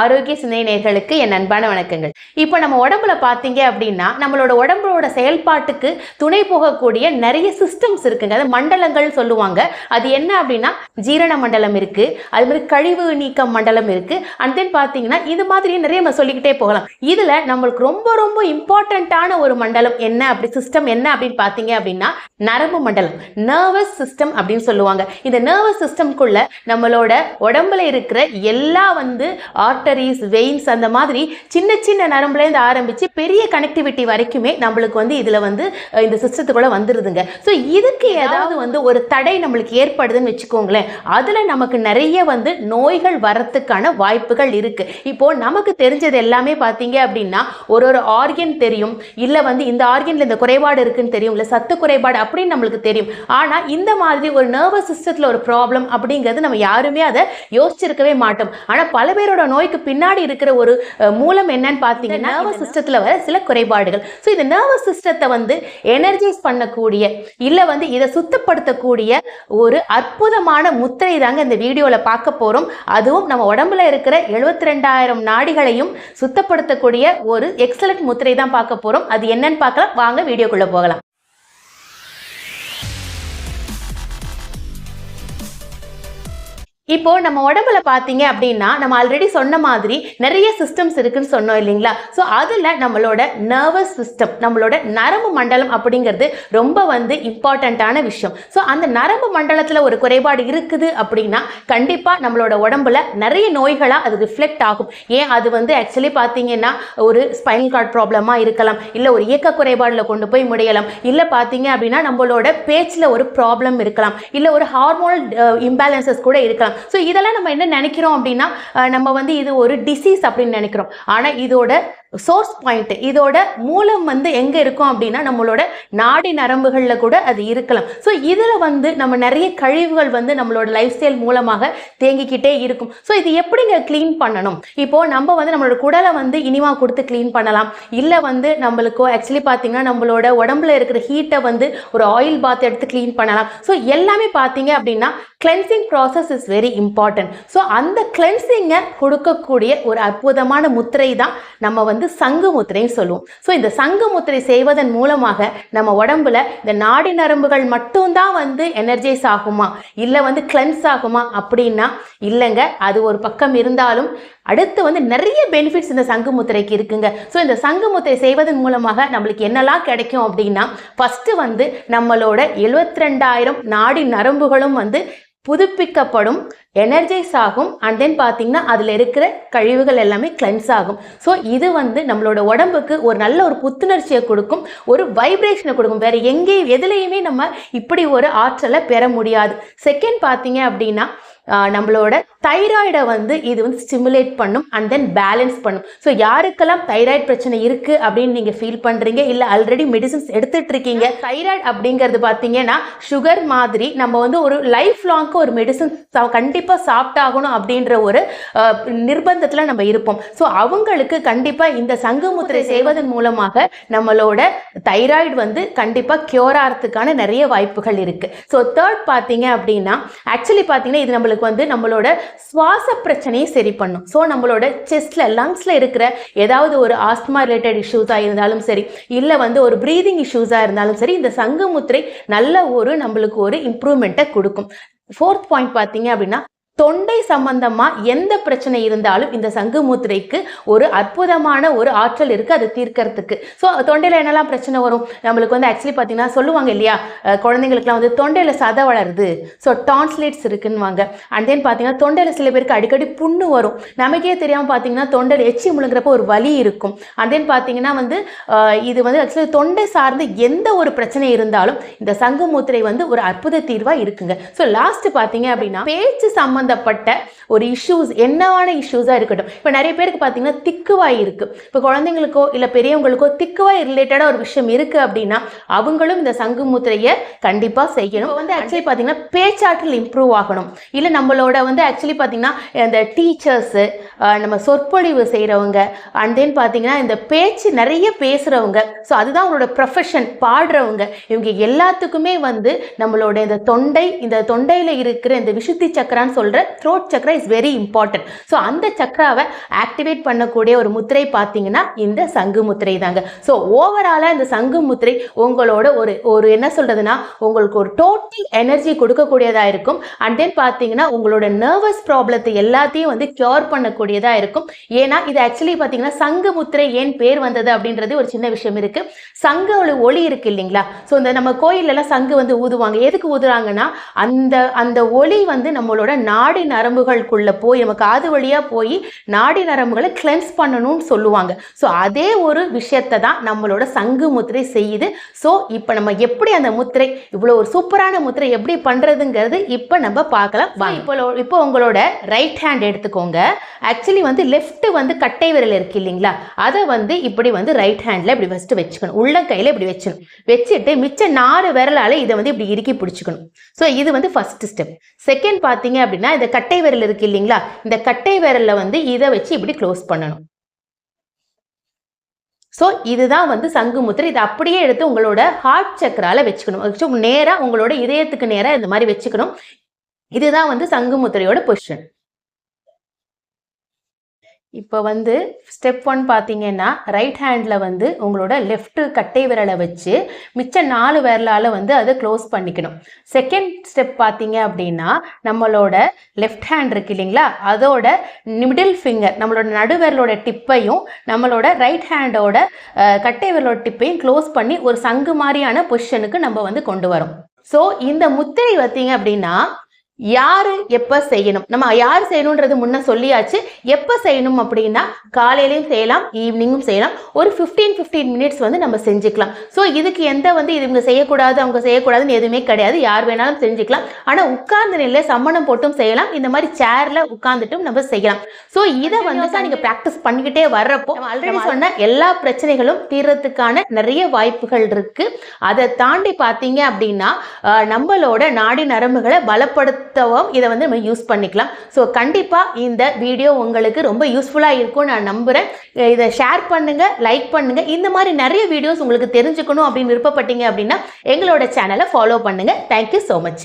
ஆரோக்கிய சிந்தனை என் அன்பான வணக்கங்கள். இப்போ நம்ம உடம்புல பார்த்தீங்க அப்படின்னா நம்மளோட உடம்போட செயல்பாட்டுக்கு துணை போகக்கூடிய நிறைய சிஸ்டம்ஸ் இருக்குங்க. அது மண்டலங்கள் சொல்லுவாங்க. அது என்ன அப்படின்னா ஜீரண மண்டலம் இருக்கு. அது மாதிரி கழிவு நீக்கம் மண்டலம் இருக்கு. அண்ட் தென் பார்த்தீங்கன்னா இது மாதிரி நிறைய நம்ம சொல்லிக்கிட்டே போகலாம். இதுல நம்மளுக்கு ரொம்ப ரொம்ப இம்பார்ட்டண்ட்டான ஒரு மண்டலம் என்ன அப்படி சிஸ்டம் என்ன அப்படின்னு பார்த்தீங்க அப்படின்னா நரம்பு மண்டலம். நர்வஸ் சிஸ்டம் அப்படின்னு சொல்லுவாங்க. இந்த நர்வஸ் சிஸ்டம்குள்ள நம்மளோட உடம்புல இருக்கிற எல்லா வந்து ஆர்டரிஸ் வெயின்ஸ் அந்த மாதிரி சின்ன சின்ன நரம்புலேருந்து ஆரம்பிச்சு பெரிய கனெக்டிவிட்டி வரைக்குமே நம்மளுக்கு வந்து இதுல வந்து இந்த சிஸ்டத்துக்குள்ள வந்துருதுங்க. ஸோ இதுக்கு ஏதாவது வந்து ஒரு தடை நம்மளுக்கு ஏற்படுதுன்னு வச்சுக்கோங்களேன். அதுல நமக்கு நிறைய வந்து நோய்கள் வரத்துக்கான வாய்ப்புகள் இருக்கு. இப்போ நமக்கு தெரிஞ்சது எல்லாமே பார்த்தீங்க அப்படின்னா ஒரு ஒரு ஆர்கன் தெரியும். இல்ல வந்து இந்த ஆர்கனில் இந்த குறைபாடு இருக்குன்னு தெரியும். இல்ல சத்து குறைபாடு அப்படின்னு நம்மளுக்கு தெரியும். ஆனா இந்த மாதிரி ஒரு நர்வஸ் சிஸ்டத்துல ஒரு ப்ராப்ளம் அப்படிங்கிறது நம்ம யாருமே அதை யோசிச்சிருக்கவே மாட்டோம். ஆனா பல பேரோட நோய் நோய்க்கு பின்னாடி இருக்கிற ஒரு மூலம் என்னன்னு பார்த்தீங்கன்னா நர்வஸ் சிஸ்டத்துல வர சில குறைபாடுகள். ஸோ இந்த நர்வஸ் சிஸ்டத்தை வந்து எனர்ஜைஸ் பண்ணக்கூடிய இல்ல வந்து இதை சுத்தப்படுத்தக்கூடிய ஒரு அற்புதமான முத்திரை தாங்க இந்த வீடியோல பார்க்க போறோம். அதுவும் நம்ம உடம்புல இருக்கிற எழுபத்தி ரெண்டாயிரம் நாடிகளையும் சுத்தப்படுத்தக்கூடிய ஒரு எக்ஸலண்ட் முத்திரை தான் பார்க்க போறோம். அது என்னன்னு பார்க்கலாம். வாங்க வீடியோக்குள்ள போகலாம். இப்போ நம்ம உடம்புல பார்த்தீங்க அப்படின்னா நம்ம ஆல்ரெடி சொன்ன மாதிரி நிறைய சிஸ்டம்ஸ் இருக்குன்னு சொன்னோம் இல்லைங்களா? ஸோ அதில் நம்மளோட நர்வஸ் சிஸ்டம் நம்மளோட நரம்பு மண்டலம் அப்படிங்கிறது ரொம்ப வந்து இம்பார்ட்டண்ட்டான விஷயம். ஸோ அந்த நரம்பு மண்டலத்தில் ஒரு குறைபாடு இருக்குது அப்படின்னா கண்டிப்பாக நம்மளோட உடம்புல நிறைய நோய்களாக அது ரிஃப்ளெக்ட் ஆகும். ஏன்? அது வந்து ஆக்சுவலி பார்த்தீங்கன்னா ஒரு ஸ்பைனல் கார்ட் ப்ராப்ளமாக இருக்கலாம் இல்லை ஒரு இயக்க குறைபாடில் கொண்டு போய் முடியலாம் இல்லை பார்த்தீங்க அப்படின்னா நம்மளோட பேச்சில் ஒரு ப்ராப்ளம் இருக்கலாம் இல்லை ஒரு ஹார்மோனல் இம்பேலன்சஸ் uh, கூட இருக்கலாம். ஸோ இதெல்லாம் நம்ம என்ன நினைக்கிறோம் அப்படின்னா நம்ம வந்து இது ஒரு டிசீஸ் அப்படின்னு நினைக்கிறோம். ஆனால் இதோட சோர்ஸ் பாயிண்ட் இதோட மூலம் வந்து எங்கே இருக்கும் அப்படின்னா நம்மளோட நாடி நரம்புகளில் கூட அது இருக்கலாம். ஸோ இதில் வந்து நம்ம நிறைய கழிவுகள் வந்து நம்மளோட லைஃப் ஸ்டைல் மூலமாக தேங்கிக்கிட்டே இருக்கும். ஸோ இது எப்படிங்க க்ளீன் பண்ணணும்? இப்போ நம்ம வந்து நம்மளோட குடலை வந்து இனிமா கொடுத்து க்ளீன் பண்ணலாம். இல்லை வந்து நம்மளுக்கோ ஆக்சுவலி பார்த்தீங்கன்னா நம்மளோட உடம்புல இருக்கிற ஹீட்டை வந்து ஒரு ஆயில் பாத் எடுத்து க்ளீன் பண்ணலாம். ஸோ எல்லாமே பார்த்தீங்க அப்படின்னா cleansing process is very important so அந்த கிளென்சிங்கை கொடுக்கக்கூடிய ஒரு அற்புதமான முத்திரை தான் நம்ம வந்து சங்கு முத்திரைன்னு சொல்லுவோம் ஸோ இந்த சங்கு முத்திரை செய்வதன் மூலமாக நம்ம உடம்புல இந்த நாடி நரம்புகள் மட்டும்தான் வந்து எனர்ஜைஸ் ஆகுமா? இல்லை வந்து கிளென்ஸ் ஆகுமா? அப்படின்னா இல்லைங்க. அது ஒரு பக்கம் இருந்தாலும் அடுத்து வந்து நிறைய பெனிஃபிட்ஸ் இந்த சங்கு முத்திரைக்கு இருக்குங்க. ஸோ இந்த சங்கு முத்திரை செய்வதன் மூலமாக நம்மளுக்கு என்னெல்லாம் கிடைக்கும் அப்படின்னா ஃபஸ்ட்டு வந்து நம்மளோட எழுபத்தி ரெண்டாயிரம் நாடி நரம்புகளும் வந்து புதுப்பிக்கப்படும் எனர்ஜைஸ் ஆகும் அண்ட் தென் பார்த்தீங்கன்னா அதில் இருக்கிற கழிவுகள் எல்லாமே கிளென்ஸ் ஆகும். ஸோ இது வந்து நம்மளோட உடம்புக்கு ஒரு நல்ல ஒரு புத்துணர்ச்சியை கொடுக்கும் ஒரு வைப்ரேஷனை கொடுக்கும். வேறு எங்கேயும் எதுலேயுமே நம்ம இப்படி ஒரு ஆற்றலை பெற முடியாது. செகண்ட் பார்த்தீங்க அப்படின்னா நம்மளோட தைராய்டை வந்து இது வந்து ஸ்டிமுலேட் பண்ணும் அண்ட் தென் பேலன்ஸ் பண்ணும். ஸோ யாருக்கெல்லாம் தைராய்டு பிரச்சனை இருக்குது அப்படின்னு நீங்கள் ஃபீல் பண்ணுறீங்க இல்லை ஆல்ரெடி மெடிசன்ஸ் எடுத்துட்டு இருக்கீங்க? தைராய்டு அப்படிங்கிறது பார்த்தீங்கன்னா சுகர் மாதிரி நம்ம வந்து ஒரு லைஃப் லாங்க்கு ஒரு மெடிசன் கண்டிப்பாக சாப்பிட்டாகணும் அப்படின்ற ஒரு நிர்பந்தத்தில் நம்ம இருப்போம். ஸோ அவங்களுக்கு கண்டிப்பாக இந்த சங்குமுத்திரை செய்வதன் மூலமாக நம்மளோட தைராய்டு வந்து கண்டிப்பாக க்யூர் ஆகிறதுக்கான நிறைய வாய்ப்புகள் இருக்குது ஸோ தேர்ட் பார்த்தீங்க அப்படின்னா ஆக்சுவலி பார்த்தீங்கன்னா இது நம்மளுக்கு வந்து நம்மளோட சுவாச பிரச்சனையை சரி பண்ணும். ஸோ நம்மளோட செஸ்ட்ல லங்ஸ்ல இருக்கிற ஏதாவது ஒரு ஆஸ்துமா ரிலேட்டட் இஷ்யூஸாக இருந்தாலும் சரி இல்லை வந்து ஒரு ப்ரீதிங் இஷ்யூஸாக இருந்தாலும் சரி இந்த சங்கமுத்திரை நல்ல ஒரு நம்மளுக்கு ஒரு இம்ப்ரூவ்மெண்ட்டை கொடுக்கும். ஃபோர்த் பாயிண்ட் பார்த்தீங்க அப்படின்னா தொண்டை சம்பந்தமா எந்த பிரச்சனை இருந்தாலும் இந்த சங்கு மூத்திரைக்கு ஒரு அற்புதமான ஒரு ஆற்றல் இருக்கு அதை தீர்க்கறதுக்கு. ஸோ தொண்டையில் என்னெல்லாம் பிரச்சனை வரும்? நம்மளுக்கு வந்து ஆக்சுவலி பார்த்தீங்கன்னா சொல்லுவாங்க இல்லையா? குழந்தைங்களுக்குலாம் வந்து தொண்டையில் சதை வளருது. ஸோ டான்ஸ்லேட்ஸ் இருக்குன்னுவாங்க. அண்ட் தென் பார்த்தீங்கன்னா தொண்டையில் சில பேருக்கு அடிக்கடி புண்ணு வரும். நமக்கே தெரியாமல் பார்த்தீங்கன்னா தொண்டையில் எச்சி முழுங்குறப்ப ஒரு வலி இருக்கும். அண்ட் தென் பார்த்தீங்கன்னா வந்து இது வந்து ஆக்சுவலி தொண்டை சார்ந்து எந்த ஒரு பிரச்சனை இருந்தாலும் இந்த சங்கு மூத்திரை வந்து ஒரு அற்புத தீர்வாக இருக்குங்க. ஸோ லாஸ்ட் பார்த்தீங்க அப்படின்னா பேச்சு சம்மந்த சம்மந்தப்பட்ட ஒரு இஷ்யூஸ் என்னவான இஷ்யூஸாக இருக்கட்டும். இப்போ நிறைய பேருக்கு பார்த்தீங்கன்னா திக்குவாய் இருக்குது இப்போ குழந்தைங்களுக்கோ இல்லை பெரியவங்களுக்கோ திக்குவாய் ரிலேட்டடாக ஒரு விஷயம் இருக்குது அப்படின்னா அவங்களும் இந்த சங்கு முத்திரையை கண்டிப்பாக செய்யணும். இப்போ வந்து ஆக்சுவலி பார்த்தீங்கன்னா பேச்சாற்றல் இம்ப்ரூவ் ஆகணும். இல்லை நம்மளோட வந்து ஆக்சுவலி பார்த்தீங்கன்னா இந்த டீச்சர்ஸு நம்ம சொற்பொழிவு செய்கிறவங்க அண்ட் தென் பார்த்தீங்கன்னா இந்த பேச்சு நிறைய பேசுகிறவங்க ஸோ அதுதான் அவங்களோட ப்ரொஃபஷன் பாடுறவங்க இவங்க எல்லாத்துக்குமே வந்து நம்மளோட இந்த தொண்டை இந்த தொண்டையில் இருக்கிற இந்த விசுத்தி சக்கரான்னு சொல்கிற சொல்கிற throat chakra is very important so அந்த சக்ராவை ஆக்டிவேட் பண்ணக்கூடிய ஒரு முத்திரை பார்த்தீங்கன்னா இந்த சங்கு முத்திரை தாங்க. ஸோ ஓவராலாக இந்த சங்கு முத்திரை உங்களோட ஒரு ஒரு என்ன சொல்கிறதுனா உங்களுக்கு ஒரு டோட்டல் எனர்ஜி கொடுக்கக்கூடியதாக இருக்கும். அண்ட் தென் பார்த்தீங்கன்னா உங்களோட நர்வஸ் ப்ராப்ளத்தை எல்லாத்தையும் வந்து க்யூர் பண்ணக்கூடியதாக இருக்கும். ஏன்னா இது ஆக்சுவலி பார்த்தீங்கன்னா சங்கு முத்திரை ஏன் பேர் வந்தது அப்படின்றது ஒரு சின்ன விஷயம் இருக்குது சங்க ஒரு ஒளி இருக்கு இல்லைங்களா? ஸோ இந்த நம்ம கோயிலெல்லாம் சங்கு வந்து ஊதுவாங்க. எதுக்கு ஊதுறாங்கன்னா அந்த அந்த ஒளி வந்து நம்மளோட நாடி நரம்புகளுக்குள்ள போய் நம்ம காது வழியாக போய் நாடி நரம்புகளை கிளென்ஸ் பண்ணணும்னு சொல்லுவாங்க. ஸோ அதே ஒரு விஷயத்தை தான் நம்மளோட சங்கு முத்திரை செய்யுது. ஸோ இப்போ நம்ம எப்படி அந்த முத்திரை இவ்வளோ ஒரு சூப்பரான முத்திரை எப்படி பண்ணுறதுங்கிறது இப்போ நம்ம பார்க்கலாம். வாங்க. இப்போ இப்போ உங்களோட ரைட் ஹேண்ட் எடுத்துக்கோங்க. ஆக்சுவலி வந்து லெஃப்ட் வந்து கட்டை விரல் இருக்கு இல்லைங்களா? அதை வந்து இப்படி வந்து ரைட் ஹேண்டில் இப்படி ஃபஸ்ட்டு வச்சுக்கணும். உள்ள கையில் இப்படி வச்சுக்கணும். வச்சுட்டு மிச்ச நாலு விரலால் இதை வந்து இப்படி இறுக்கி பிடிச்சிக்கணும். ஸோ இது வந்து ஃபர்ஸ்ட் ஸ்டெப் செகண்ட் பார்த்தீங்க அப்படின்னா இந்த கட்டை விரல் இருக்கு இல்லைங்களா? இந்த கட்டை விரலில் வந்து இதை வச்சு இப்படி க்ளோஸ் பண்ணணும். ஸோ இதுதான் வந்து சங்கு முத்திரை. இதை அப்படியே எடுத்து உங்களோட ஹார்ட் சக்கரால வச்சுக்கணும். நேராக உங்களோட இதயத்துக்கு நேராக இந்த மாதிரி வச்சுக்கணும். இதுதான் வந்து சங்கு முத்திரையோட பொசிஷன் இப்போ வந்து ஸ்டெப் ஒன் பார்த்தீங்கன்னா ரைட் ஹேண்டில் வந்து உங்களோட லெஃப்ட் கட்டை விரலை வச்சு மிச்ச நாலு விரலால் வந்து அதை க்ளோஸ் பண்ணிக்கணும். செகண்ட் ஸ்டெப் பார்த்தீங்க அப்படின்னா நம்மளோட லெஃப்ட் ஹேண்ட் இருக்கு இல்லைங்களா? அதோட மிடில் ஃபிங்கர் நம்மளோட நடுவிரலோட டிப்பையும் நம்மளோட ரைட் ஹேண்டோட கட்டை விரலோட டிப்பையும் க்ளோஸ் பண்ணி ஒரு சங்கு மாதிரியான பொசிஷனுக்கு நம்ம வந்து கொண்டு வரோம். ஸோ இந்த முத்திரை பார்த்தீங்க அப்படின்னா யாரு எப்ப செய்யணும்? நம்ம யார் செய்யணுன்றது முன்ன சொல்லியாச்சு. எப்ப செய்யணும் அப்படின்னா காலையிலையும் செய்யலாம் ஈவினிங்கும் செய்யலாம். ஒரு 15 15 மினிட்ஸ் வந்து நம்ம செஞ்சுக்கலாம். ஸோ இதுக்கு எந்த வந்து இவங்க செய்யக்கூடாது அவங்க செய்யக்கூடாதுன்னு எதுவுமே கிடையாது. யார் வேணாலும் செஞ்சுக்கலாம். ஆனால் உட்கார்ந்த நிலையில சம்மணம் போட்டும் செய்யலாம். இந்த மாதிரி சேர்ல உட்கார்ந்துட்டும் நம்ம செய்யலாம். ஸோ இதை வந்து தான் நீங்க ப்ராக்டிஸ் பண்ணிக்கிட்டே வர்றப்போ ஆல்ரெடி சொன்ன எல்லா பிரச்சனைகளும் தீர்றதுக்கான நிறைய வாய்ப்புகள் இருக்கு. அதை தாண்டி பார்த்தீங்க அப்படின்னா நம்மளோட நாடி நரம்புகளை பலப்படுத்தவும் இதை வந்து நம்ம யூஸ் பண்ணிக்கலாம். ஸோ கண்டிப்பாக இந்த வீடியோ உங்களுக்கு ரொம்ப யூஸ்ஃபுல்லாக இருக்கும்னு நான் நம்புகிறேன் இதை ஷேர் பண்ணுங்க லைக் பண்ணுங்க. இந்த மாதிரி நிறைய வீடியோஸ் உங்களுக்கு தெரிஞ்சுக்கணும் அப்படின்னு விருப்பப்பட்டீங்க அப்படின்னா எங்களோட சேனலை ஃபாலோ பண்ணுங்க. Thank you so much